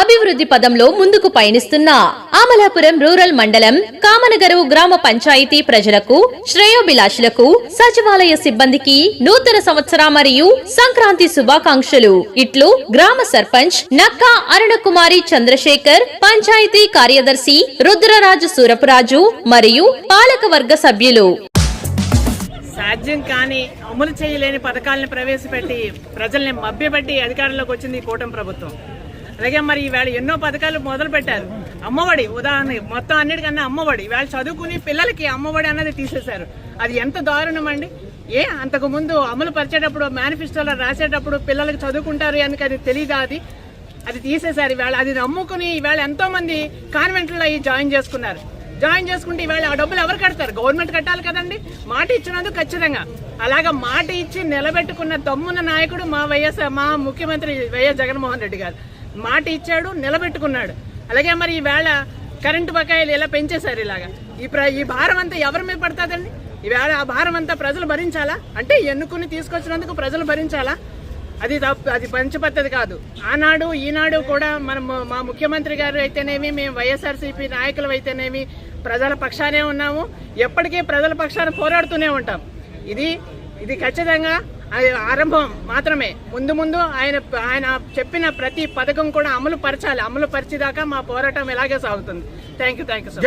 అభివృద్ధి పదంలో ముందుకు పయనిస్తున్న అమలాపురం రూరల్ మండలం కామనగరు గ్రామ పంచాయతీ ప్రజలకు శ్రేయోభిలాషులకు సచివాలయ సిబ్బందికి నూతన సంవత్సర మరియు సంక్రాంతి శుభాకాంక్షలు. ఇట్లు గ్రామ సర్పంచ్ నక్కా అరుణకుమారి చంద్రశేఖర్ పంచాయతీ కార్యదర్శి రుద్రరాజు సూరపురాజు మరియు పాలకవర్గ సభ్యులు. సాధ్యం కాని అమలు చేయలేని పథకాలను ప్రవేశపెట్టి ప్రజల్ని మభ్యపెట్టి అధికారంలోకి వచ్చింది ఈ కూటమి ప్రభుత్వం. అలాగే మరి ఈవేళ ఎన్నో పథకాలు మొదలు పెట్టారు. అమ్మఒడి ఉదాహరణ మొత్తం అన్నిటికన్నా అమ్మఒడి. ఇవాళ చదువుకుని పిల్లలకి అమ్మఒడి అన్నది తీసేశారు. అది ఎంత దారుణం అండి? ఏ అంతకు ముందు అమలు పరిచేటప్పుడు మేనిఫెస్టోలో రాసేటప్పుడు పిల్లలకి చదువుకుంటారు అని అది తెలియదా అది? అది తీసేశారు ఈవేళ. అది నమ్ముకుని ఈవేళ ఎంతో మంది కాన్వెంట్లో జాయిన్ చేసుకున్నారు. జాయిన్ చేసుకుంటే ఈవేళ ఆ డబ్బులు ఎవరు కడతారు? గవర్నమెంట్ కట్టాలి కదండి. మాట ఇచ్చినందుకు ఖచ్చితంగా. అలాగా మాట ఇచ్చి నిలబెట్టుకున్న తమ్మున్న నాయకుడు మా వైఎస్ మా ముఖ్యమంత్రి వైఎస్ జగన్మోహన్ రెడ్డి గారు. మాట ఇచ్చాడు నిలబెట్టుకున్నాడు. అలాగే మరి ఈవేళ కరెంటు బకాయిలు ఇలా పెంచేశారు ఇలాగా? ఈ ప్ర ఈ భారం అంతా ఎవరి మీద పడుతుందండి? ఈవేళ ఆ భారం అంతా ప్రజలు భరించాలా? అంటే ఎన్నుకుని తీసుకొచ్చినందుకు ప్రజలు భరించాలా? అది తప్పు అది మంచి పద్ధతి కాదు. ఆనాడు ఈనాడు కూడా మనం మా ముఖ్యమంత్రి గారు అయితేనేమి మేము వైఎస్ఆర్సీపీ నాయకులు అయితేనేమి ప్రజల పక్షానే ఉన్నాము. ఎప్పటికీ ప్రజల పక్షాన పోరాడుతూనే ఉంటాం. ఇది ఇది ఖచ్చితంగా అది ఆరంభం మాత్రమే. ముందు ముందు ఆయన ఆయన చెప్పిన ప్రతి పథకం కూడా అమలు పరచాలి. అమలు పరిచేదాకా మా పోరాటం ఇలాగే సాగుతుంది. Thank you thank you sir